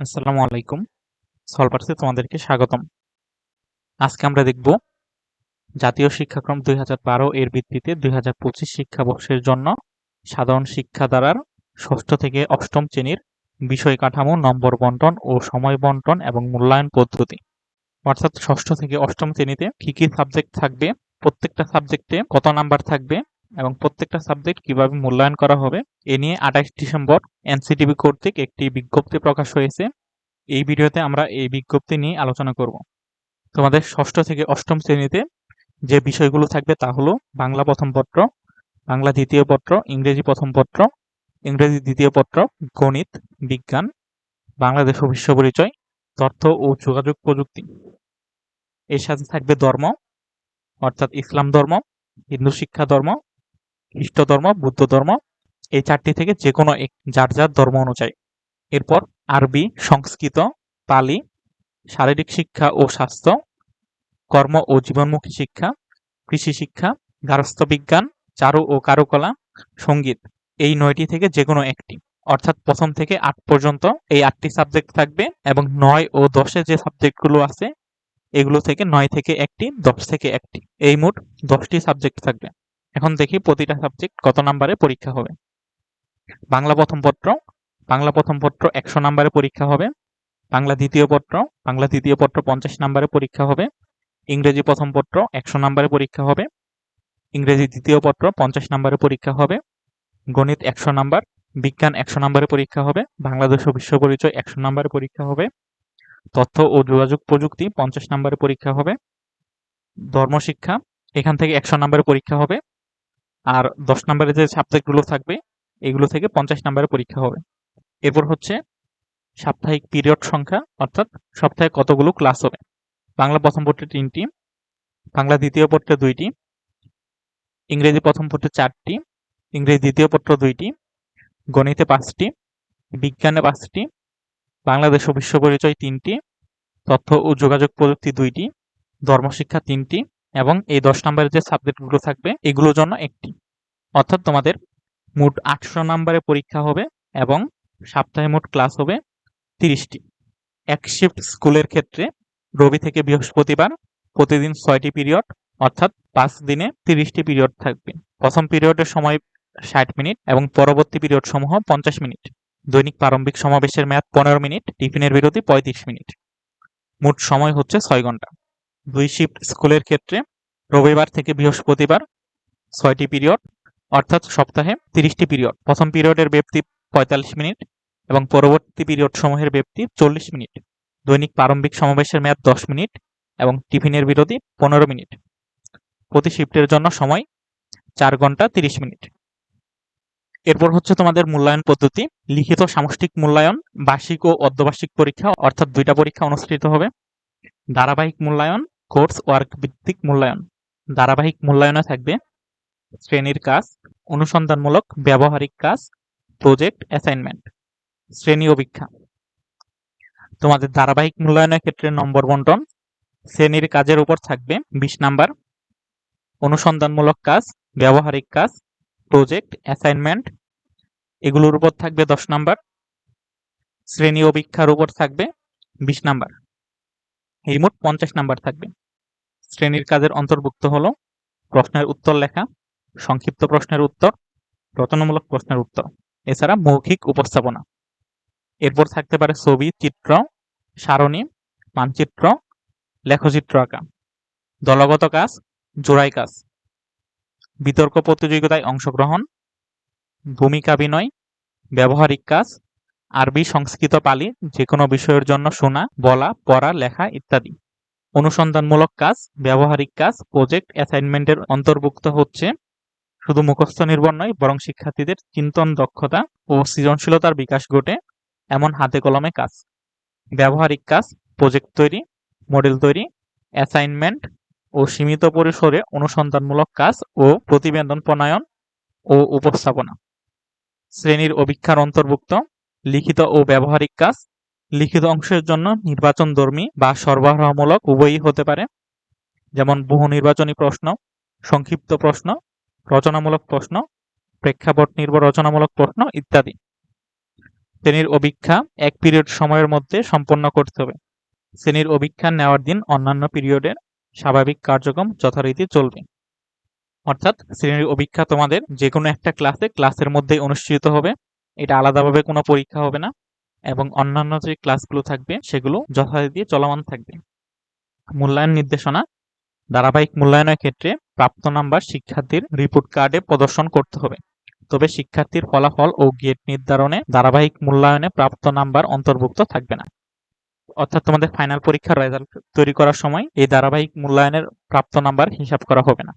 আসসালামু আলাইকুম। সলভার্সে তোমাদেরকে স্বাগতম। আজকে আমরা দেখব জাতীয় শিক্ষাক্রম দুই হাজার বারো এর ভিত্তিতে দুই হাজার পঁচিশ শিক্ষাবর্ষের জন্য সাধারণ শিক্ষা দ্বারার ষষ্ঠ থেকে অষ্টম শ্রেণির বিষয় কাঠামো, নম্বর বন্টন ও সময় বন্টন এবং মূল্যায়ন পদ্ধতি। অর্থাৎ ষষ্ঠ থেকে অষ্টম শ্রেণীতে কি কি সাবজেক্ট থাকবে, প্রত্যেকটা সাবজেক্টে কত নাম্বার থাকবে এবং প্রত্যেকটা সাবজেক্ট কীভাবে মূল্যায়ন করা হবে, এ নিয়ে আঠাশ ডিসেম্বর এনসিটিভি কর্তৃক একটি বিজ্ঞপ্তি প্রকাশ হয়েছে। এই ভিডিওতে আমরা এই বিজ্ঞপ্তি নিয়ে আলোচনা করব। তোমাদের ষষ্ঠ থেকে অষ্টম শ্রেণীতে যে বিষয়গুলো থাকবে তা হলো বাংলা প্রথম পত্র, বাংলা দ্বিতীয় পত্র, ইংরেজি প্রথম পত্র, ইংরেজি দ্বিতীয় পত্র, গণিত, বিজ্ঞান, বাংলাদেশ ও বিশ্ব পরিচয়, তথ্য ও যোগাযোগ প্রযুক্তি। এর সাথে থাকবে ধর্ম, অর্থাৎ ইসলাম ধর্ম, হিন্দু শিক্ষা ধর্ম খ্রিস্ট ধর্ম বুদ্ধ ধর্ম এই চারটি থেকে যে কোনো এক, যার যার ধর্ম অনুযায়ী। এরপর আরবি, সংস্কৃত, পালি, শারীরিক শিক্ষা ও স্বাস্থ্য, কর্ম ও জীবনমুখী শিক্ষা, কৃষি শিক্ষা গার্হস্থ্য বিজ্ঞান, চারু ও কারুকলা, সংগীত। এই নয়টি থেকে যে কোনো একটি। অর্থাৎ প্রথম থেকে আট পর্যন্ত এই আটটি সাবজেক্ট থাকবে এবং নয় ও দশে যে সাবজেক্টগুলো আছে, এগুলো থেকে নয় থেকে একটি, দশ থেকে একটি। এই মোট দশটি সাবজেক্ট থাকবে। এখন দেখি প্রতিটা সাবজেক্ট কত নাম্বারে পরীক্ষা হবে। বাংলা প্রথম পত্র, বাংলা প্রথম পত্র একশো নাম্বারে পরীক্ষা হবে, বাংলা দ্বিতীয় পত্র, বাংলা দ্বিতীয় পত্র পঞ্চাশ নাম্বারে পরীক্ষা হবে, ইংরেজি প্রথম পত্র একশো নাম্বারে পরীক্ষা হবে, ইংরেজি দ্বিতীয় পত্র পঞ্চাশ নাম্বারে পরীক্ষা হবে, গণিত একশো নাম্বার বিজ্ঞান একশো নাম্বারে পরীক্ষা হবে, বাংলাদেশ ও বিশ্ব পরিচয় একশো নাম্বারে পরীক্ষা হবে, তথ্য ও যোগাযোগ প্রযুক্তি পঞ্চাশ নাম্বারে পরীক্ষা হবে ধর্মশিক্ষা এখান থেকে একশো নাম্বারে পরীক্ষা হবে আর দশ নাম্বারে যে সাবজেক্টগুলো থাকবে, এগুলো থেকে পঞ্চাশ নম্বরে পরীক্ষা হবে। এরপর হচ্ছে সাপ্তাহিক পিরিয়ড সংখ্যা, অর্থাৎ সপ্তাহে কতগুলো ক্লাস হবে। বাংলা প্রথম পত্রে তিনটি, বাংলা দ্বিতীয় পত্রে দুইটি, ইংরেজি প্রথম পত্রে চারটি, ইংরেজি দ্বিতীয় পত্র দুইটি, গণিতে পাঁচটি, বিজ্ঞানে পাঁচটি, বাংলাদেশ ও বিশ্ব পরিচয় তিনটি, তথ্য ও যোগাযোগ প্রযুক্তি দুইটি, ধর্মশিক্ষা তিনটি এবং এই দশ নম্বরের যে সাবজেক্টগুলো থাকবে, এগুলোর জন্য একটি। অর্থাৎ তোমাদের মোট আটশো নম্বরের পরীক্ষা হবে এবং সপ্তাহে মোট ক্লাস হবে তিরিশটি। এক শিফট স্কুলের ক্ষেত্রে রবি থেকে বৃহস্পতিবার প্রতিদিন ছয়টি পিরিয়ড অর্থাৎ পাঁচ দিনে তিরিশটি পিরিয়ড থাকবে। প্রথম পিরিয়ডের সময় ষাট মিনিট এবং পরবর্তী পিরিয়ড সমূহ পঞ্চাশ মিনিট। দৈনিক প্রারম্ভিক সমাবেশের মেয়াদ পনেরো মিনিট, টিফিনের বিরতি পঁয়ত্রিশ মিনিট। মোট সময় হচ্ছে ছয় ঘণ্টা। দুই শিফট স্কুলের ক্ষেত্রে রবিবার থেকে বৃহস্পতিবার ছয়টি পিরিয়ড অর্থাৎ সপ্তাহে তিরিশটি পিরিয়ড প্রথম পিরিয়ডের ব্যক্তি পঁয়তাল্লিশ মিনিট এবং পরবর্তী পিরিয়ড সমূহের ব্যক্তি চল্লিশ মিনিট। দৈনিক প্রারম্ভিক সমাবেশের মেয়াদ দশ মিনিট এবং টিফিনের বিরতি পনেরো মিনিট। প্রতি শিফটের জন্য সময় চার ঘণ্টা তিরিশ মিনিট। এরপর হচ্ছে তোমাদের মূল্যায়ন পদ্ধতি। লিখিত সামষ্টিক মূল্যায়ন, বার্ষিক ও অর্ধবার্ষিক পরীক্ষা, অর্থাৎ দুইটা পরীক্ষা অনুষ্ঠিত হবে। ধারাবাহিক মূল্যায়ন, কোর্স ওয়ার্ক ভিত্তিক মূল্যায়ন। ধারাবাহিক মূল্যায়নে থাকবে শ্রেণির কাজ, অনুসন্ধানমূলক, ব্যবহারিক কাজ, প্রজেক্ট অ্যাসাইনমেন্ট, শ্রেণি অভিক্ষা। তোমাদের ধারাবাহিক মূল্যায়নের ক্ষেত্রে নম্বর বন্টন, শ্রেণির কাজের উপর থাকবে বিশ নাম্বার, অনুসন্ধানমূলক কাজ, ব্যবহারিক কাজ, প্রজেক্ট অ্যাসাইনমেন্ট, এগুলোর উপর থাকবে দশ নাম্বার, শ্রেণি অভিক্ষার উপর থাকবে বিশ নাম্বার। এই মোট পঞ্চাশ নাম্বার থাকবে। শ্রেণির কাজের অন্তর্ভুক্ত হলো প্রশ্নের উত্তর লেখা, সংক্ষিপ্ত প্রশ্নের উত্তর, রচনামূলক প্রশ্নের উত্তর, এছাড়া মৌখিক উপস্থাপনা। এরপর থাকতে পারে ছবি, চিত্র, সারণী, মানচিত্র, লেখচিত্র আঁকা। দলগত কাজ, জোড়াই কাজ। বিতর্ক প্রতিযোগিতায় অংশগ্রহণ, ভূমিকা বিনয়, ব্যবহারিক কাজ আরবি সংস্কৃত পালি যে কোনো বিষয়ের জন্য শোনা, বলা, পড়া, লেখা ইত্যাদি। অনুসন্ধানমূলক কাজ, ব্যবহারিক কাজ, প্রজেক্ট অ্যাসাইনমেন্টের অন্তর্ভুক্ত হচ্ছে। শুধু মুখস্থ নির্ভর নয়, বরং শিক্ষার্থীদের চিন্তন দক্ষতা ও সৃজনশীলতার বিকাশ ঘটে এমন হাতে কলমে কাজ। ব্যবহারিক কাজ, প্রজেক্ট তৈরি, মডেল তৈরি, অ্যাসাইনমেন্ট ও সীমিত পরিসরে অনুসন্ধানমূলক কাজ ও প্রতিবেদন প্রণয়ন ও উপস্থাপনা। শ্রেণির অভিক্ষার অন্তর্ভুক্ত। লিখিত ও ব্যবহারিক কাজ, লিখিত অংশের জন্য নির্বাচনধর্মী বা সরবরাহমূলক উভয়ই হতে পারে। যেমন বহু নির্বাচনী প্রশ্ন, সংক্ষিপ্ত প্রশ্ন, রচনামূলক প্রশ্ন, প্রেক্ষাপট নির্ভর রচনামূলক প্রশ্ন ইত্যাদি। শ্রেণির অভিক্ষা এক পিরিয়ড সময়ের মধ্যে সম্পন্ন করতে হবে। শ্রেণির অভিক্ষা নেওয়ার দিন অন্যান্য পিরিয়ডের স্বাভাবিক কার্যক্রম যথারীতি চলবে। অর্থাৎ শ্রেণির অভিক্ষা তোমাদের যে কোনো একটা ক্লাসে ক্লাসের মধ্যেই অনুষ্ঠিত হবে। এটা আলাদাভাবে কোনো পরীক্ষা হবে না এবং অন্যান্য যে ক্লাসগুলো থাকবে সেগুলো যথারীতি চলমান থাকবে। মূল্যায়ন নির্দেশনা, ধারাবাহিক মূল্যায়নের ক্ষেত্রে প্রাপ্ত নাম্বার শিক্ষার্থীর রিপোর্ট কার্ডে প্রদর্শন করতে হবে। তবে শিক্ষার্থীর ফলাফল ও গেট নির্ধারণে ধারাবাহিক মূল্যায়নে প্রাপ্ত নাম্বার অন্তর্ভুক্ত থাকবে না। অর্থাৎ তোমাদের ফাইনাল পরীক্ষার রেজাল্ট তৈরি করার সময় এই ধারাবাহিক মূল্যায়নের প্রাপ্ত নাম্বার হিসাব করা হবে না।